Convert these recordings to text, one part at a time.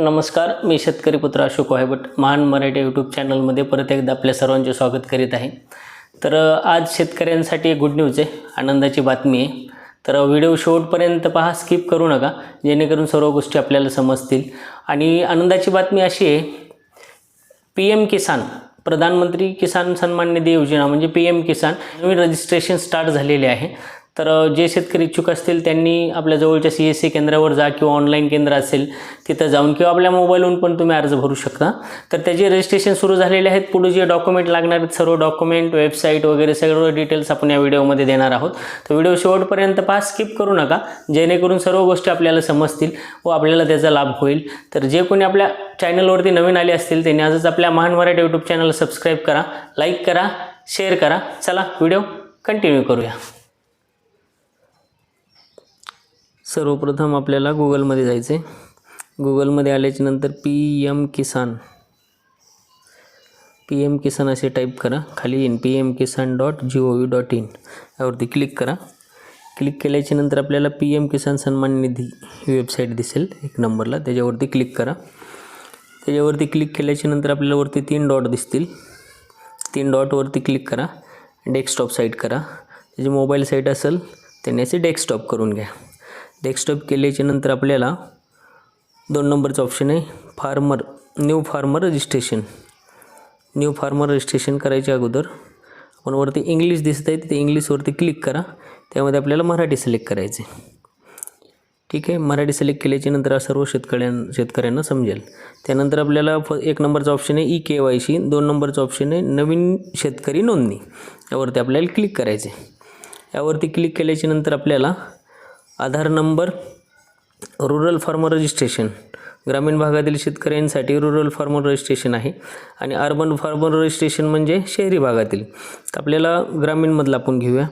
नमस्कार मी शेतकरी पुत्र अशोक वाहेबट महान मराठी यूट्यूब चॅनलमध्ये परत एकदा आपल्या सर्वांचे स्वागत करीत आहे. तर आज शेतकऱ्यांसाठी एक गुड न्यूज आहे आनंदाची बातमी आहे. तर व्हिडिओ शेवटपर्यंत पहा स्किप करू नका जेणेकरून सर्व गोष्टी आपल्याला समजतील. आणि आनंदाची बातमी अशी आहे पी एम किसान प्रधानमंत्री किसान सन्मान निधी योजना म्हणजे पी एम किसान नवीन रजिस्ट्रेशन स्टार्ट झालेले आहे. तर जे शेतकरी इच्छुक असतील त्यांनी आपल्या जवळच्या सी एस सी केंद्रावर जा किंवा ऑनलाईन केंद्र असेल तिथं जाऊन किंवा आपल्या मोबाईलवरून पण तुम्ही अर्ज भरू शकता. तर त्याचे रजिस्ट्रेशन सुरू झालेले आहेत. पुढे जे डॉक्युमेंट लागणार आहेत सर्व डॉक्युमेंट वेबसाईट वगैरे सगळं डिटेल्स आपण या व्हिडिओमध्ये देणार आहोत. तर व्हिडिओ शेवटपर्यंत पहा स्किप करू नका. जेणेकरून सर्व गोष्टी आपल्याला समजतील व आपल्याला त्याचा लाभ होईल. तर जे कोणी आपल्या चॅनलवरती नवीन आले असतील त्यांनी आजच आपल्या महान मराठी यूट्यूब चॅनलला सबस्क्राईब करा लाईक करा शेअर करा. चला व्हिडिओ कंटिन्यू करूया. सर्वप्रथम आपल्याला गुगलमध्ये जायचं आहे गुगलमध्ये आल्याच्यानंतर P M Kisan. P M Kisan असे टाईप करा. खाली येईन. P M Kisan dot G O V dot in. यावरती क्लिक करा. क्लिक केल्याच्यानंतर आपल्याला पी एम किसान सन्मान निधी ही वेबसाईट दिसेल. एक नंबरला त्याच्यावरती क्लिक करा. त्याच्यावरती क्लिक केल्याच्यानंतर आपल्याला वरती तीन डॉट दिसतील. तीन डॉटवरती क्लिक करा. डेस्कटॉप साईट करा. त्याची मोबाईल साईट असेल त्यांनी असे डेस्कटॉप करून घ्या. डेस्कटॉप केल्याच्यानंतर आपल्याला दोन नंबरचं ऑप्शन आहे farmer new farmer registration new farmer registration करायच्या अगोदर आपण वरती इंग्लिश दिसत आहे तिथे इंग्लिशवरती क्लिक करा. त्यामध्ये आपल्याला मराठी सिलेक्ट करायचे ठीक आहे मराठी सिलेक्ट केल्याच्यानंतर सर्व शेतकऱ्यां शेतकऱ्यांना समजेल. त्यानंतर आपल्याला फ एक नंबरचा ऑप्शन आहे ई के वाय सी दोन नंबरचा ऑप्शन आहे नवीन शेतकरी नोंदणी. यावरती आपल्याला क्लिक करायचे यावरती क्लिक केल्याच्यानंतर आपल्याला Aadhaar number rural farmer registration ग्रामीण भागातील शेतकऱ्यांसाठी रुरल फार्मर रजिस्ट्रेशन आहे आणि अर्बन फार्मर रजिस्ट्रेशन म्हणजे शहरी भागातील. तर आपल्याला ग्रामीणमधलं आपण घेऊया.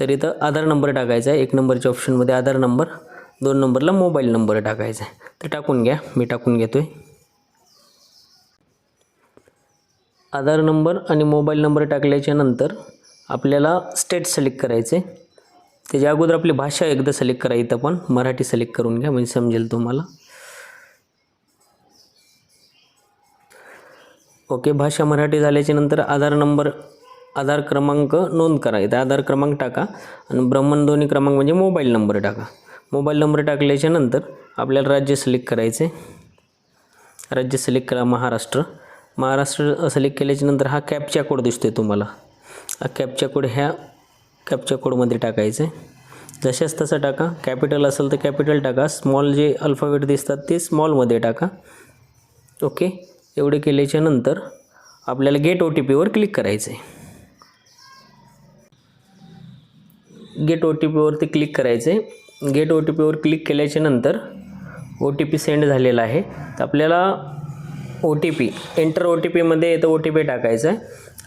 तर इथं आधार नंबर टाकायचा आहे. एक नंबरच्या ऑप्शनमध्ये आधार नंबर दोन नंबरला मोबाईल नंबर टाकायचा आहे. ते टाकून घ्या. मी टाकून घेतो आहे आधार नंबर आणि मोबाईल नंबर टाकल्याच्या नंतर आपल्याला स्टेट सिलेक्ट करायचे त्याच्या अगोदर आपली भाषा एकदा सिलेक्ट करा इथं पण मराठी सिलेक्ट करून घ्या म्हणजे समजेल तुम्हाला. ओके भाषा मराठी झाल्याच्यानंतर आधार नंबर आधार क्रमांक नोंद करा. इथं आधार क्रमांक टाका आणि ब्रह्मणध्वनी क्रमांक म्हणजे मोबाईल नंबर टाका. मोबाईल नंबर टाकल्याच्या नंतर आपल्याला राज्य सिलेक्ट करायचे राज्य सिलेक्ट करा महाराष्ट्र. महाराष्ट्र सिलेक्ट केल्याच्यानंतर हा कॅपचा कोड दिसतोय तुम्हाला. हा कॅपचा कोड ह्या कॅपच्या कोडमध्ये टाकायचं. आहे जशाच तसं टाका. कॅपिटल असेल तर कॅपिटल टाका. स्मॉल जे अल्फाबेट दिसतात ते स्मॉलमध्ये टाका. ओके एवढे केल्याच्यानंतर आपल्याला गेट ओ टी पीवर क्लिक करायचं आहे गेट ओ टी पीवरती क्लिक करायचं आहे गेट ओ टी पीवर क्लिक केल्याच्यानंतर ओ टी पी सेंड झालेला आहे. तर आपल्याला O T P enter O T पीमध्ये येतं ओ टी पी टाकायचं आहे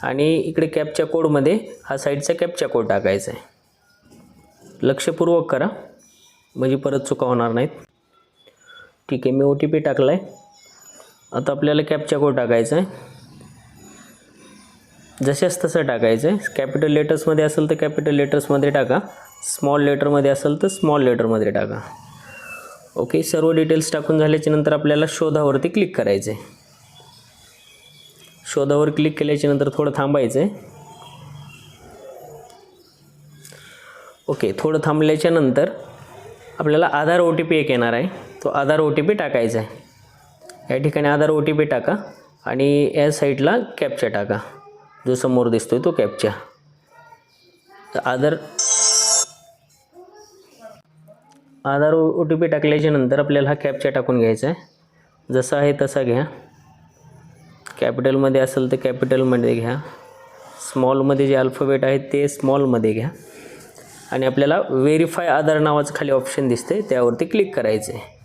आणि इकडे कॅपच्या कोडमध्ये हा साईडचा कॅपच्या कोड टाकायचा आहे लक्षपूर्वक करा. म्हणजे परत चुका होणार नाहीत. ठीक आहे मी ओ टी पी टाकला आहे आता आपल्याला कॅपच्या कोड टाकायचा आहे जशाच तसं टाकायचं आहे कॅपिटल लेटर्समध्ये असेल तर कॅपिटल लेटर्समध्ये टाका. स्मॉल लेटरमध्ये असेल तर स्मॉल लेटरमध्ये टाका. ओके सर्व डिटेल्स टाकून झाल्याच्यानंतर आपल्याला शोधावरती क्लिक करायचं आहे शोधावर क्लिक केल्याच्यानंतर थोडं थांबायचं आहे ओके थोडं थांबल्याच्या नंतर आपल्याला आधार ओ टी पी एक येणार आहे. तो आधार ओ टी पी टाकायचा आहे या ठिकाणी आधार ओ टी पी टाका आणि या साईडला कॅपचा टाका. जो समोर दिसतो आहे तो कॅपचा तर आधार आधार ओ टी पी टाकल्याच्या नंतर आपल्याला हा कॅपचा टाकून घ्यायचा आहे जसा आहे तसा घ्या. कॅपिटलमध्ये असेल तर कॅपिटलमध्ये घ्या. स्मॉलमध्ये जे अल्फाबेट आहेत ते स्मॉलमध्ये घ्या. आणि आपल्याला व्हेरीफाय आधार नावाचं खाली ऑप्शन दिसते त्यावरती क्लिक करायचं आहे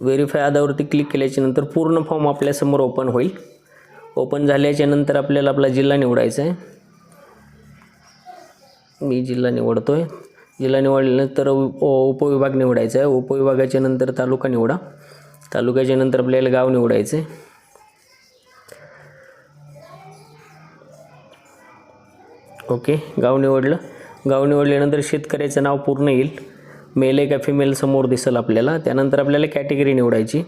व्हेरीफाय आधारवरती क्लिक केल्याच्यानंतर पूर्ण फॉर्म आपल्यासमोर ओपन होईल. ओपन झाल्याच्यानंतर आपल्याला आपला जिल्हा निवडायचा आहे. मी जिल्हा निवडतो आहे जिल्हा निवडल्यानंतर उप उपविभाग निवडायचा आहे. उपविभागाच्या नंतर तालुका निवडा. तालुक्याच्या नंतर आपल्याला गाव निवडायचं आहे ओके गाव निवडलं. गाव निवडल्यानंतर शेतकऱ्याचं नाव पूर्ण येईल. मेल आहे का फिमेल समोर दिसेल आपल्याला. त्यानंतर आपल्याला कॅटेगरी निवडायची.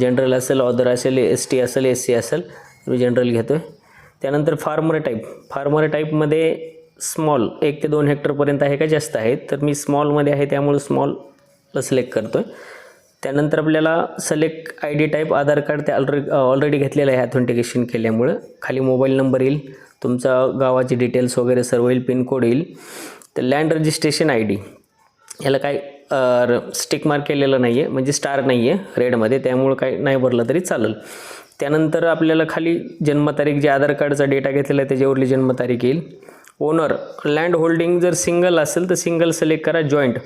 जनरल असेल ऑदर असेल एस टी असेल एस सी असेल मी जनरल घेतो आहे त्यानंतर फार्मर टाईप फार्मर टाईपमध्ये स्मॉल एक ते दोन हेक्टरपर्यंत आहे का? जास्त आहे. तर मी स्मॉलमध्ये आहे त्यामुळे स्मॉलला सिलेक्ट करतो आहे त्यानंतर आपल्याला select I D type Aadhaar card ते ऑलरेडी ऑलरेडी घेतलेलं आहे ऑथेंटिकेशन केल्यामुळं. खाली मोबाईल नंबर येईल तुमचा गावाची डिटेल्स वगैरे सर्व येईल पिनकोड येईल. तर लँड रजिस्ट्रेशन आय डी याला काय स्टिक मार्क केलेलं नाही आहे म्हणजे स्टार नाही आहे रेडमध्ये त्यामुळं काय नाही भरलं तरी चालेल. त्यानंतर आपल्याला खाली जन्मतारीख जे आधार कार्डचा डेटा घेतलेला आहे त्याच्यावरली जन्मतारीख येईल. ओनर लँड होल्डिंग जर सिंगल असेल तर सिंगल सिलेक्ट करा जॉईंट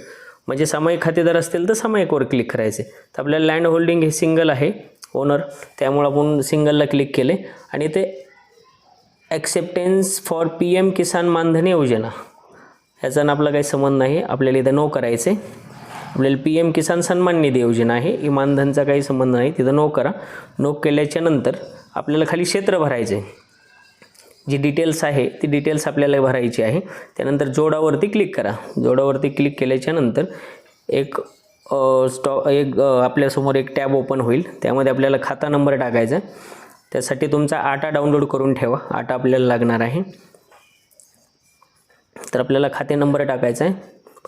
म्हणजे सामायिक खातेदार असतील तर सामायिकवर क्लिक करायचे. तर आपल्याला लँड होल्डिंग हे सिंगल आहे ओनर त्यामुळं आपण सिंगलला क्लिक केले. आणि ते acceptance for P M Kisan मानधन योजना. ह्याचा ना आपला काही संबंध नाही. आपल्याला इथं नो करायचे आपल्याला पी एम किसान सन्मान निधी योजना आहे. ही मानधनचा काही संबंध नाही. तिथं नो करा. नो केल्याच्यानंतर आपल्याला खाली क्षेत्र भरायचे जी डिटेल्स आहे ती डिटेल्स आपल्याला भरायची आहे. त्यानंतर जोडावरती क्लिक करा. जोडावरती क्लिक केल्याच्यानंतर एक स्टॉ एक आपल्यासमोर एक टॅब ओपन होईल. त्यामध्ये आपल्याला खाता नंबर टाकायचा. त्यासाठी तुमचा आटा डाउनलोड करून ठेवा. आटा आपल्याला लागणार आहे. तर आपल्याला खाते नंबर टाकायचा आहे.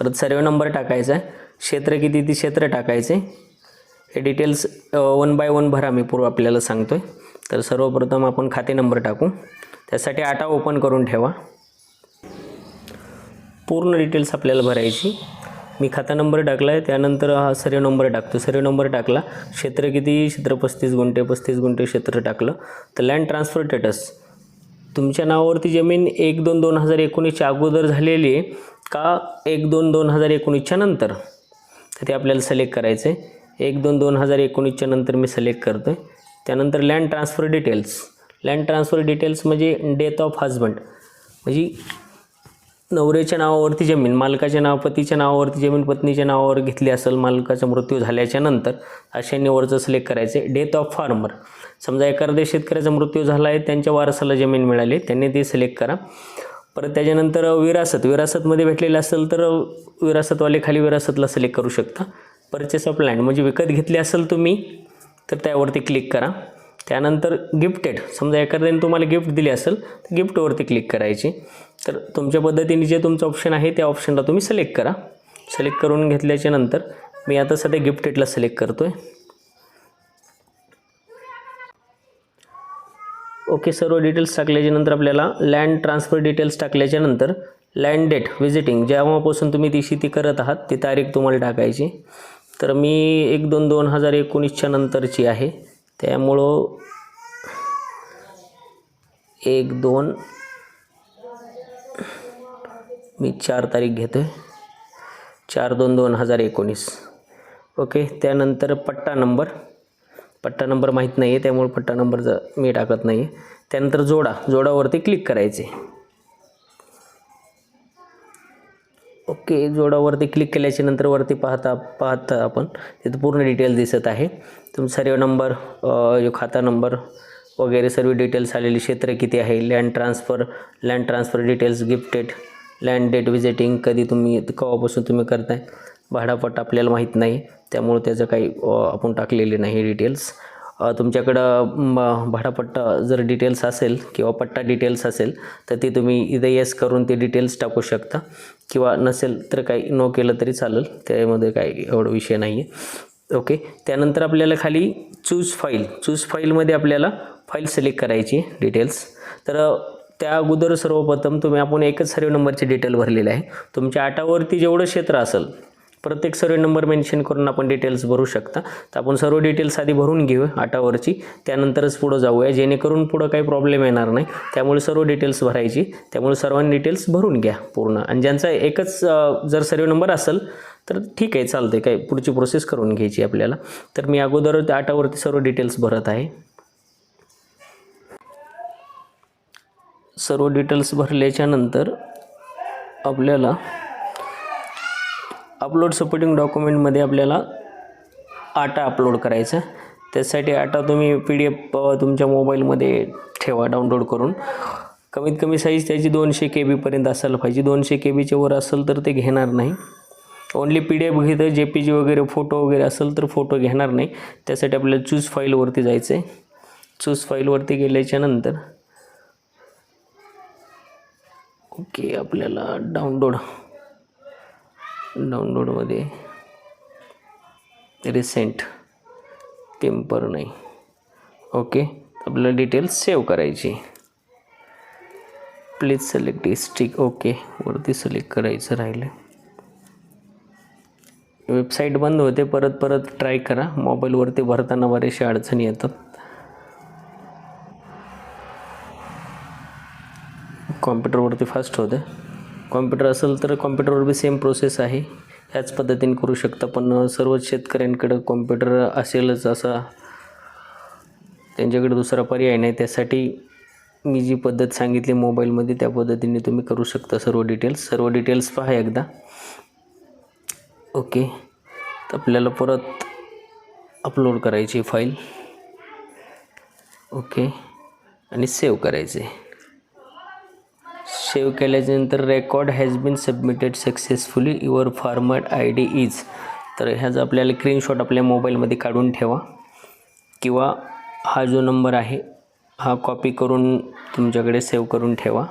परत सर्व नंबर टाकायचा आहे. क्षेत्र किती ती क्षेत्र टाकायचे. हे डिटेल्स वन बाय वन भरा मी पूर्व आपल्याला सांगतो आहे तर सर्वप्रथम आपण खाते नंबर टाकू. त्यासाठी आटा ओपन करून ठेवा. पूर्ण डिटेल्स आपल्याला भरायची. मी खाता नंबर टाकला आहे त्यानंतर हा सर्व नंबर टाकतो. सर्व नंबर टाकला क्षेत्र किती? क्षेत्र पस्तीस गुंठे पस्तीस गुंठे क्षेत्र टाकलं. तर लँड ट्रान्सफर स्टेटस तुमच्या नावावरती जमीन एक दोन दोन हजार एकोणीसच्या अगोदर झालेली आहे का एक दोन दोन हजार एकोणीसच्या नंतर? तर ते आपल्याला सिलेक्ट करायचं आहे एक दोन दोन हजार एकोणीसच्या नंतर मी सिलेक्ट करतो आहे त्यानंतर land transfer details land transfer details म्हणजे डेथ ऑफ हजबंड म्हणजे नवऱ्याच्या नावावरती जमीन मालकाच्या नाव पतीच्या नावावरती जमीन पत्नीच्या नावावर घेतली असेल मालकाचा मृत्यू झाल्याच्यानंतर अशा निवडचं सिलेक्ट करायचे डेथ ऑफ फार्मर समजा एखाद्या शेतकऱ्याचा मृत्यू झाला आहे त्यांच्या वारसाला जमीन मिळाली त्यांनी ते सिलेक्ट करा. परत त्याच्यानंतर विरासत. विरासतमध्ये भेटलेलं असेल तर विरासतवाले खाली विरासतला सिलेक्ट करू शकता. परचेस ऑफ लँड म्हणजे विकत घेतली असेल तुम्ही तर त्यावरती क्लिक करा. त्यानंतर गिफ्टेड समजा एखाद्याने तुम्हाला गिफ्ट दिली असेल तर गिफ्टवरती क्लिक करायची. तर तुमच्या पद्धतीने जे तुमचं ऑप्शन आहे त्या ऑप्शनला तुम्ही सिलेक्ट करा. सिलेक्ट करून घेतल्याच्या नंतर मी आता सध्या गिफ्टेडला सिलेक्ट करतो आहे ओके सर्व डिटेल्स टाकल्याच्यानंतर आपल्याला लँड ट्रान्सफर डिटेल्स टाकल्याच्यानंतर लँड डेट व्हिजिटिंग जेव्हापासून तुम्ही ती शेती करत आहात ती तारीख तुम्हाला टाकायची. तर मी एक दोन दोन हजार एकोणीसच्या नंतरची आहे. त्यामुळं एक दोन मी चार तारीख घेतो आहे चार दोन दोन हजार एकोणीस. ओके त्यानंतर पट्टा नंबर. पट्टा नंबर माहीत नाही आहे त्यामुळे पट्टा नंबर ज मी टाकत नाही आहे त्यानंतर जोडा. जोडावरती क्लिक करायचे. ओके जोडावरती क्लिक केल्याच्यानंतर वरती पाहता पाहता आपण तिथं पूर्ण डिटेल दिसत आहे. तुमचा सर्व नंबर जो खाता नंबर वगैरे सर्व डिटेल्स आलेली क्षेत्र किती आहे land transfer land transfer details gifted land date visiting कधी तुम्ही केव्हापासून तुम्ही करताय भाडापट आपल्याला माहीत नाही त्यामुळे त्याचं काही आपण टाकलेले नाही डिटेल्स तुमच्याकडं भाडापट्टा जर डिटेल्स असेल किंवा पट्टा डिटेल्स असेल तर ते तुम्ही इथे येस करून ते डिटेल्स टाकू शकता. किंवा नसेल तर काही नो केलं तरी चालेल. त्यामध्ये काही एवढा विषय नाही आहे ओके त्यानंतर आपल्याला खाली चूज फाईल चूज फाईलमध्ये आपल्याला फाईल सिलेक्ट करायची डिटेल्स तर त्या अगोदर सर्वप्रथम तुम्ही आपण एकच सर्व नंबरचे डिटेल भरलेले आहे. तुमच्या आटावरती जेवढं क्षेत्र असेल प्रत्येक सर्व नंबर मेन्शन करून आपण डिटेल्स भरू शकता. तर आपण सर्व डिटेल्स आधी भरून घेऊ आटावरची त्यानंतरच पुढं जाऊया. जेणेकरून पुढं काही प्रॉब्लेम येणार नाही. त्यामुळे सर्व डिटेल्स भरायची. त्यामुळे सर्वांनी डिटेल्स भरून घ्या पूर्ण. आणि ज्यांचा एकच जर सर्व नंबर असेल तर ठीक आहे चालते काय पुढची प्रोसेस करून घ्यायची आपल्याला. तर मी अगोदर त्या आटावरती सर्व डिटेल्स भरत आहे. सर्व डिटेल्स भरल्याच्यानंतर आपल्याला अपलोड सपोर्टिंग डॉक्युमेंटमध्ये आपल्याला आटा अपलोड करायचा त्यासाठी आटा तुम्ही पी डी एफ तुमच्या मोबाईलमध्ये ठेवा डाउनलोड करून. कमीत कमी साईज त्याची दोनशे के बीपर्यंत असायला पाहिजे. दोनशे के बीच्या वर असेल तर ते घेणार नाही. ओनली पी डी एफ घेतं जे पी जी वगैरे फोटो वगैरे असेल तर फोटो घेणार नाही. त्यासाठी आपल्याला चूज फाईलवरती जायचं आहे. चूज फाईलवरती गेल्याच्यानंतर. ओके आपल्याला डाउनलोड डाउनलोडमध्ये. रिसेंट टेम्पर नाही. ओके आपल्याला डिटेल्स सेव्ह करायची. प्लीज सिलेक्ट डिस्ट्रिक्ट ओके वरती सिलेक्ट करायचं राहिलं वेबसाईट बंद होते. परत परत ट्राय करा. मोबाईलवरती भरताना बरेचशा अडचणी येतात. कॉम्प्युटरवरती फास्ट होते. कॉम्प्युटर असेल तर कॉम्प्युटरवर बी सेम प्रोसेस आहे. ह्याच पद्धतीने करू शकता पण सर्वच शेतकऱ्यांकडं कॉम्प्युटर असेलच असा त्यांच्याकडे दुसरा पर्याय नाही. त्यासाठी मी जी पद्धत सांगितली मोबाईलमध्ये त्या पद्धतीने तुम्ही करू शकता सर्व डिटेल्स सर्व डिटेल्स पहा एकदा. ओके तर आपल्याला परत अपलोड करायची फाईल ओके आणि सेव्ह करायचे. सेव्ह केल्याच्यानंतर record has been submitted successfully your format I D is तर ह्याचा आपल्याला स्क्रीनशॉट आपल्या मोबाईलमध्ये काढून ठेवा. किंवा हा जो नंबर आहे हा कॉपी करून तुमच्याकडे सेव्ह करून ठेवा.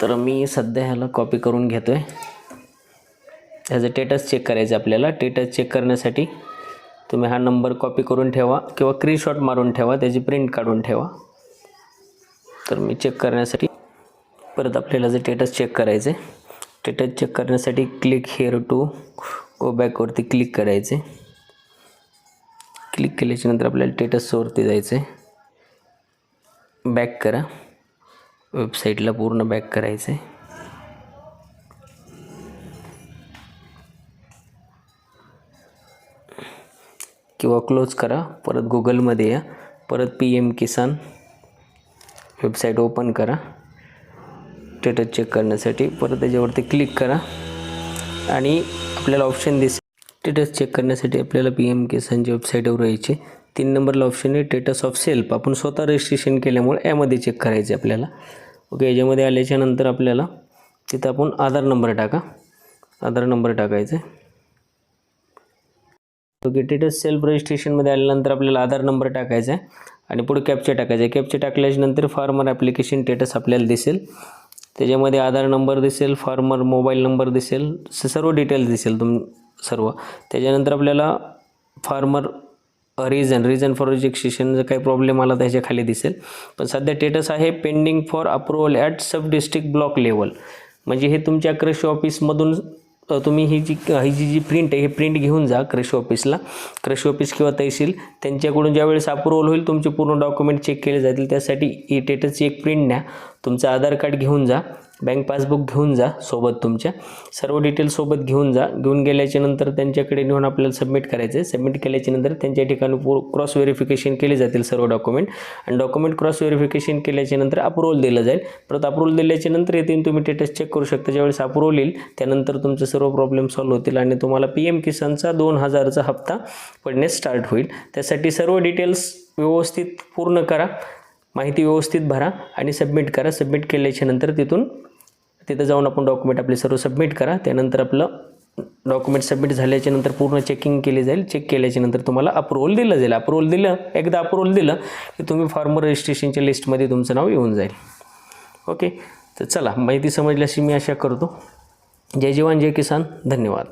तर मी सध्या ह्याला कॉपी करून घेतो आहे ह्याचं टेटस चेक करायचं आपल्याला. टेटस चेक करण्यासाठी तुम्ही हा नंबर कॉपी करून ठेवा किंवा स्क्रीनशॉट मारून ठेवा. त्याची प्रिंट काढून ठेवा. तर मी चेक करण्यासाठी परत आपल्याला जे टेटस चेक करायचे टेटस चेक करण्यासाठी क्लिक हेअर टू गो बॅकवरती क्लिक करायचे क्लिक केल्याच्यानंतर आपल्याला टेटसवरती जायचं आहे बॅक करा. वेबसाईटला पूर्ण बॅक करायचं आहे किंवा क्लोज करा. परत गुगलमध्ये या. परत P M Kisan website open करा. स्टेटस चेक करण्यासाठी. परत त्याच्यावरती क्लिक करा. आणि आपल्याला ऑप्शन दिसेल. स्टेटस चेक करण्यासाठी आपल्याला पी एम किसानची वेबसाईटवर यायचे. तीन नंबरला ऑप्शन आहे स्टेटस ऑफ सेल्फ आपण स्वतः रजिस्ट्रेशन केल्यामुळे यामध्ये चेक करायचे आपल्याला. ओके याच्यामध्ये आल्याच्यानंतर आपल्याला तिथं आपण आधार नंबर टाका. आधार नंबर टाकायचा. आहे ओके टेटस सेल्फ रजिस्ट्रेशनमध्ये आल्यानंतर आपल्याला आधार नंबर टाकायचा आहे. आणि पुढे कॅपचे टाकायचे आहे. टाकल्याच्यानंतर फार्मर ॲप्लिकेशन स्टेटस आपल्याला दिसेल. त्याच्यामध्ये आधार नंबर दिसेल फार्मर मोबाईल नंबर दिसेल स- सर्व डिटेल्स दिसेल तुम सर्व. त्याच्यानंतर आपल्याला farmer reason reason for registration जर काही प्रॉब्लेम आला त्याच्याखाली दिसेल. पण सध्या स्टेटस आहे pending for approval at sub district block level म्हणजे हे तुमच्या कृषी ऑफिसमधून तुम्ही ही जी ही जी जी प्रिंट आहे हे प्रिंट घेऊन जा कृषी ऑफिसला कृषी ऑफिस किंवा तहसील त्यांच्याकडून ज्यावेळेस अप्रुव्हल होईल तुमचे पूर्ण डॉक्युमेंट चेक केले जातील. त्यासाठी ई टेटसची एक प्रिंट न्या. तुमचं आधार कार्ड घेऊन जा. बँक पासबुक घेऊन जा सोबत तुमच्या. सर्व डिटेल सोबत घेऊन जा. घेऊन गेल्याच्यानंतर त्यांच्याकडे नेऊन आपल्याला सबमिट करायचं आहे सबमिट केल्याच्यानंतर त्यांच्या ठिकाणी पू क्रॉस व्हेरिफिकेशन केले जातील सर्व डॉक्युमेंट आणि डॉक्युमेंट क्रॉस व्हेरिफिकेशन केल्याच्यानंतर अप्रुव्हल दिलं जाईल. परत अप्रुव्हल दिल्याच्या नंतर तुम्ही टेटस चेक करू शकता. ज्यावेळेस अप्रुव्हल येईल त्यानंतर तुमचे सर्व प्रॉब्लेम सॉल्व्ह होतील आणि तुम्हाला पी एम किसानचा दोन हजारचा हप्ता पडण्यास स्टार्ट होईल. त्यासाठी सर्व डिटेल्स व्यवस्थित पूर्ण करा. माहिती व्यवस्थित भरा आणि सबमिट करा. सबमिट केल्याच्यानंतर तिथून तिथं जाऊन आपण डॉक्युमेंट आपले सर्व सबमिट करा. त्यानंतर आपलं डॉक्युमेंट सबमिट झाल्याच्यानंतर पूर्ण चेकिंग केली जाईल. चेक केल्याच्यानंतर तुम्हाला अप्रुव्हल दिलं जाईल. अप्रुव्हल दिलं एकदा अप्रुव्हल दिलं की तुम्ही फॉर्मर रजिस्ट्रेशनच्या लिस्टमध्ये तुमचं नाव येऊन जाईल. ओके तर चला माहिती समजल्याशी मी आशा करतो. जय जवान जय किसान. धन्यवाद.